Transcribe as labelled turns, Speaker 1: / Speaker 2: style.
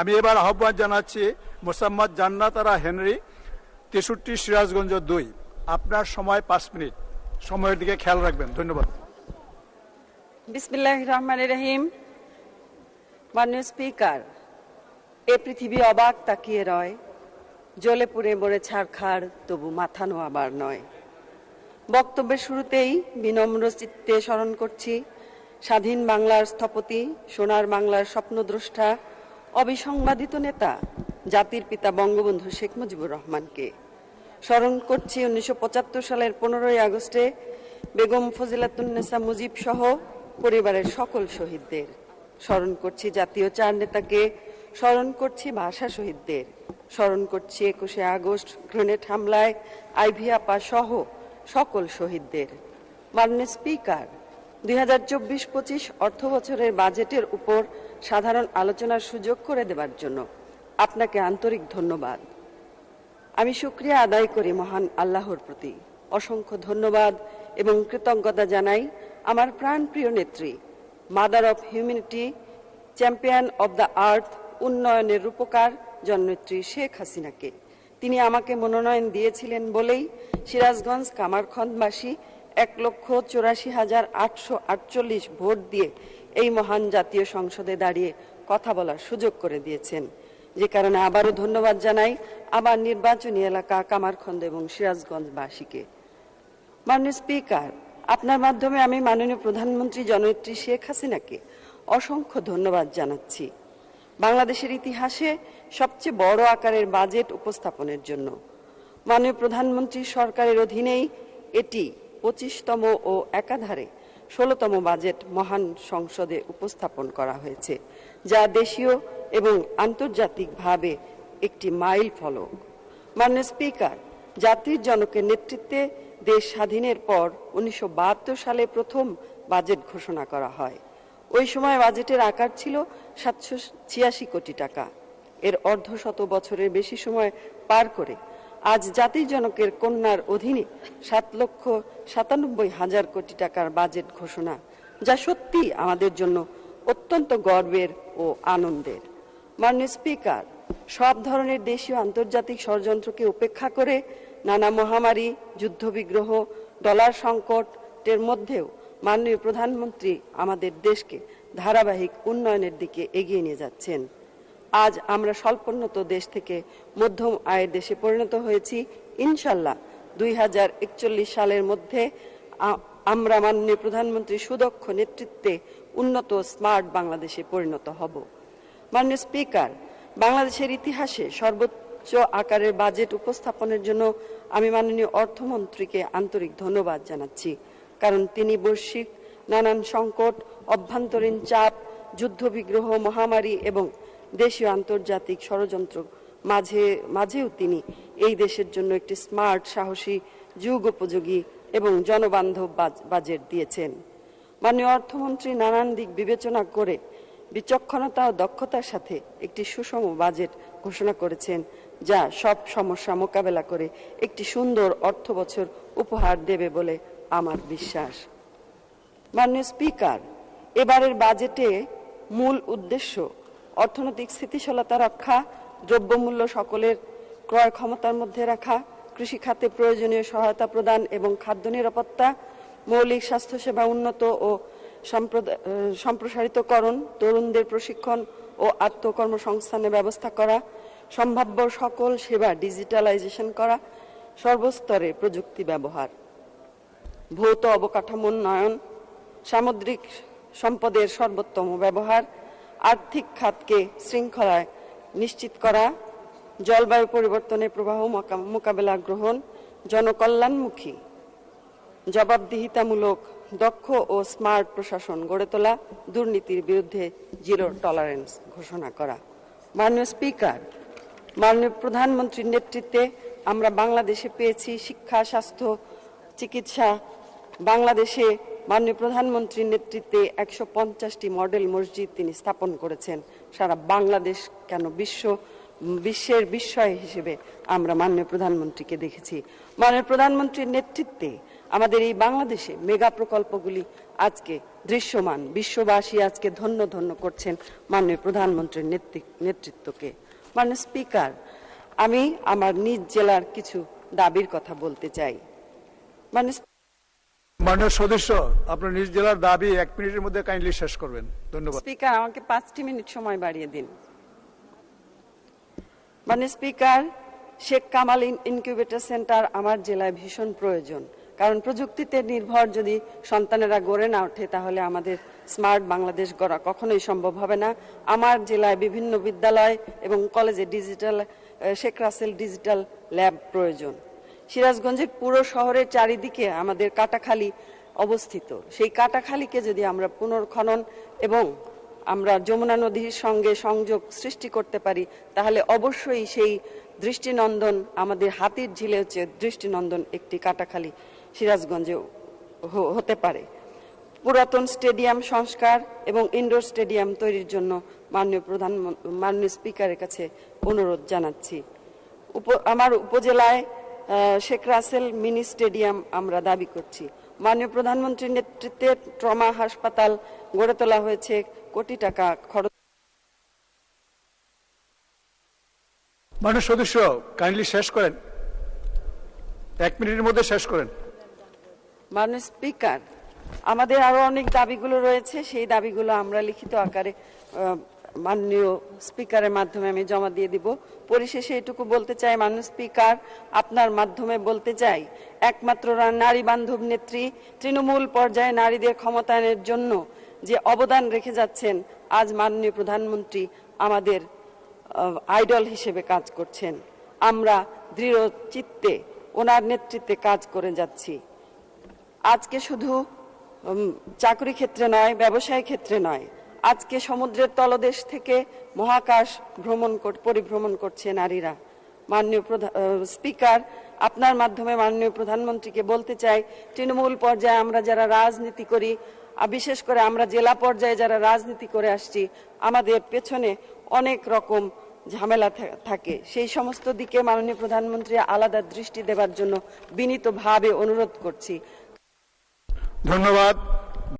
Speaker 1: আমি এবার আহ্বান জানাচ্ছি মোসাম্মদ জান্নাতারা হেনরি, তেষট্টি সিরাজগঞ্জ দুই। আপনার সময় পাঁচ মিনিট। সময়ের দিকে খেয়াল রাখবেন। ধন্যবাদ।
Speaker 2: বিসমিল্লাহ রহমান রহিম। মাননীয় স্পিকার, এ পৃথিবী অবাক তাকিয়ে রয়। জলে পুড়ে মরে ছাড়খাড় তবু মাথা নোয়াবার নয়। বক্তব্যের শুরুতেই বিনম্র চিত্তে স্মরণ করছি স্বাধীন বাংলার স্থপতি, সোনার বাংলার স্বপ্নদ্রষ্টা অবিসংবাদিত নেতা, জাতির পিতা বঙ্গবন্ধু শেখ মুজিবুর রহমানকে। স্মরণ করছি উনিশশো সালের পনেরোই আগস্টে বেগম ফজিলাতুন্নেসা মুজিব সহ পরিবারের সকল শহীদদের। স্মরণ করছি জাতীয় চার নেতাকে, স্মরণ করছি ভাষা শহীদদের। স্মরণ করছি একুশে আগস্ট গ্রেনেড হামলায় আইভি আপা সহ সকল শহীদদের। মাননীয় স্পিকার, দুই হাজার চব্বিশ পঁচিশ অর্থ বছরের বাজেটের উপর সাধারণ আলোচনার সুযোগ করে দেবার জন্য আপনাকে আন্তরিক ধন্যবাদ। আমি শুক্রিয়া আদায় করি মহান আল্লাহর প্রতি। অসংখ্য ধন্যবাদ এবং কৃতজ্ঞতা জানাই আমার প্রাণপ্রিয় নেত্রী mother of humanity champion of the earth উন্নয়নের রূপকার জননেত্রী শেখ হাসিনাকে। তিনি আমাকে মনোনয়ন দিয়েছিলেন বলেই সিরাজগঞ্জ কামারখন্দবাসী এক লক্ষ চুরাশি হাজার আটশো আটচল্লিশ ভোট দিয়ে এই মহান জাতীয় সংসদে দাঁড়িয়ে কথা বলার সুযোগ করে দিয়েছেন। যে কারণে আবারও ধন্যবাদ জানাই আবার নির্বাচনী এলাকা কামারখন্দ এবং সিরাজগঞ্জবাসীকে। মাননীয় স্পিকার, আপনার মাধ্যমে আমি মাননীয় প্রধানমন্ত্রী জননেত্রী শেখ হাসিনাকে অসংখ্য ধন্যবাদ জানাচ্ছি। বাংলাদেশের ইতিহাসে সবচেয়ে বড় আকারের বাজেট উপস্থাপনের জন্য। মাননীয় প্রধানমন্ত্রী সরকারের অধীনেই এটি পঁচিশতম ও একাধারে ষোলতম বাজেট মহান সংসদে উপস্থাপন করা হয়েছে, যা দেশীয় এবং আন্তর্জাতিকভাবে একটি মাইল ফলক। মাননীয় স্পিকার, জাতির জনকের নেতৃত্বে দেশ স্বাধীনের পর উনিশশো বাহাত্তর সালে প্রথম বাজেট ঘোষণা করা হয়। ওই সময় বাজেটের আকার ছিল সাতশো ছিয়াশি কোটি টাকা। এর অর্ধশত বছরের বেশি সময় পার করে আজ জাতির জনকের কন্যার অধীনে সাত লক্ষ সাতানব্বই হাজার কোটি টাকার বাজেট ঘোষণা, যা সত্যি আমাদের জন্য অত্যন্ত গর্বের ও আনন্দের। মাননীয় স্পিকার, সব ধরনের দেশীয় আন্তর্জাতিক ষড়যন্ত্রকে উপেক্ষা করে নানা মহামারী, যুদ্ধবিগ্রহ, ডলার সংকটের মধ্যেও মাননীয় প্রধানমন্ত্রী আমাদের দেশকে ধারাবাহিক উন্নয়নের দিকে এগিয়ে নিয়ে যাচ্ছেন। আজ আমরা স্বল্পোন্নত দেশ থেকে মধ্যম আয়ের দেশে পরিণত হয়েছি। ইনশাল্লাহ দুই হাজার একচল্লিশ সালের মধ্যে আমরা মাননীয় প্রধানমন্ত্রী সুদক্ষ নেতৃত্বে উন্নত স্মার্ট বাংলাদেশে পরিণত হব। মাননীয় স্পিকার, বাংলাদেশের ইতিহাসে সর্বোচ্চ আকারের বাজেট উপস্থাপনের জন্য আমি মাননীয় অর্থমন্ত্রীকে আন্তরিক ধন্যবাদ জানাচ্ছি, কারণ তিনি বৈশ্বিক, নানান সংকট, অভ্যন্তরীণ চাপ, যুদ্ধবিগ্রহ, মহামারী এবং দেশীয় আন্তর্জাতিক ষড়যন্ত্র মাঝে, মাঝেও তিনি এই দেশের জন্য একটি স্মার্ট, সাহসী যুগ উপযোগী এবং জনবান্ধব বাজেট দিয়েছেন। মাননীয় অর্থমন্ত্রী নানান দিক বিবেচনা করে বিচক্ষণতা ও দক্ষতার সাথে একটি সুষম বাজেট ঘোষণা করেছেন, যা সব সমস্যা মোকাবেলা করে একটি সুন্দর অর্থ বছর উপহার দেবে বলে আমার বিশ্বাস। মাননীয় স্পিকার, এবারের বাজেটে মূল উদ্দেশ্য অর্থনৈতিক স্থিতিশীলতা রক্ষা, দ্রব্যমূল্য সকলের ক্রয় ক্ষমতার মধ্যে রাখা কৃষি খাতে প্রয়োজনীয় সহায়তা প্রদান এবং খাদ্য নিরাপত্তা, মৌলিক স্বাস্থ্যসেবা উন্নত ও সম্প্রসারিতকরণ, তরুণদের প্রশিক্ষণ ও আত্মকর্মসংস্থানের ব্যবস্থা করা, সম্ভাব্য সকল সেবা ডিজিটালাইজেশন করা, সর্বস্তরে প্রযুক্তি ব্যবহার। ভৌত অবকাঠামো উন্নয়ন, সামুদ্রিক সম্পদের সর্বোত্তম ব্যবহার আর্থিক খাতকে শৃঙ্খলায় নিশ্চিত করা, জলবায়ু পরিবর্তনের প্রবাহ মোকা- মোকাবেলা গ্রহণ, জনকল্যাণমুখী, জবাবদিহিতামূলক, দক্ষ ও স্মার্ট প্রশাসন গড়ে তোলা, দুর্নীতির বিরুদ্ধে জিরো টলারেন্স ঘোষণা করা। মাননীয় স্পিকার, মাননীয় প্রধানমন্ত্রীর নেতৃত্বে আমরা বাংলাদেশে পেয়েছি শিক্ষা, স্বাস্থ্য, চিকিৎসা, বাংলাদেশে মাননীয় প্রধানমন্ত্রীর নেতৃত্বে একশো পঞ্চাশটি মডেল মসজিদ তিনি স্থাপন করেছেন। সারা বাংলাদেশ কেন বিশ্ব, বিশ্বের বিস্ময় হিসেবে আমরা মাননীয় প্রধানমন্ত্রীকে দেখেছি। মাননীয় প্রধানমন্ত্রীর নেতৃত্বে আমাদের এই বাংলাদেশে মেগা প্রকল্পগুলি আজকে দৃশ্যমান, বিশ্ববাসী আজকে ধন্য ধন্য করছেন মাননীয় প্রধানমন্ত্রীর নেতৃ- নেতৃত্বকে। মাননীয় স্পিকার, আমি আমার নিজ জেলার কিছু দাবির কথা বলতে চাই। মাননীয় আমার জেলায় ভীষণ প্রয়োজন। কারণ প্রযুক্তিতে নির্ভর যদি সন্তানেরা গড়ে না ওঠে, তাহলে আমাদের স্মার্ট বাংলাদেশ গড়া কখনোই সম্ভব হবে না। আমার জেলায় বিভিন্ন বিদ্যালয় এবং কলেজে digital Sheikh Russell digital lab প্রয়োজন। সিরাজগঞ্জের পুরো শহরের চারিদিকে আমাদের কাটাখালী অবস্থিত। সেই কাটাখালীকে যদি আমরা পুনর্খনন এবং আমরা যমুনা নদীর সঙ্গে সংযোগ সৃষ্টি করতে পারি, তাহলে অবশ্যই সেই দৃষ্টিনন্দন, আমাদের হাতির ঝিলে হচ্ছে দৃষ্টিনন্দন একটি কাটাখালী সিরাজগঞ্জে হতে পারে। পুরাতন স্টেডিয়াম সংস্কার এবং ইনডোর স্টেডিয়াম তৈরির জন্য মাননীয় প্রধান মাননীয় স্পিকারের কাছে অনুরোধ জানাচ্ছি। আমার উপজেলায় শেখ রাসেল মিনি স্টেডিয়াম আমরা দাবি করছি। মাননীয় প্রধানমন্ত্রীর নেতৃত্বে ট্রমা হাসপাতাল গড়ে তোলা হয়েছে কোটি টাকা খরচ।
Speaker 1: মাননীয় সদস্য কাইন্ডলি শেষ করেন। এক মিনিটের মধ্যে শেষ করেন।
Speaker 2: মাননীয় স্পিকার আমাদের আরও অনেক দাবিগুলো রয়েছে সেই দাবিগুলো আমরা লিখিত আকারে মাননীয় স্পিকারের মাধ্যমে আমি জমা দিয়ে দিব। পরিশেষে এটুকু বলতে চাই, মাননীয় স্পিকার, আপনার মাধ্যমে বলতে চাই, একমাত্র নারী বান্ধব নেত্রী, তৃণমূল পর্যায়ে নারীদের ক্ষমতায়নের জন্য যে অবদান রেখে যাচ্ছেন, আজ মাননীয় প্রধানমন্ত্রী আমাদের আইডল হিসেবে কাজ করছেন। আমরা দৃঢ় চিত্তে ওনার নেতৃত্বে কাজ করে যাচ্ছি। আজকে শুধু চাকরি ক্ষেত্রে নয়, ব্যবসায় ক্ষেত্রে নয় আজকে সমুদ্রের তলদেশ থেকে মহাকাশ ভ্রমণ পরিভ্রমণ করছে নারীরা। মাননীয় স্পিকার, আপনার মাধ্যমে মাননীয় প্রধানমন্ত্রীকে বলতে চাই, তৃণমূল পর্যায়ে আমরা যারা রাজনীতি করি বিশেষ করে আমরা জেলা পর্যায়ে যারা রাজনীতি করে আসছি, আমাদের পেছনে অনেক রকম ঝামেলা থাকে। সেই সমস্ত দিকে মাননীয় প্রধানমন্ত্রী আলাদা দৃষ্টি দেবার জন্য বিনীতভাবে অনুরোধ করছি।
Speaker 1: ধন্যবাদ।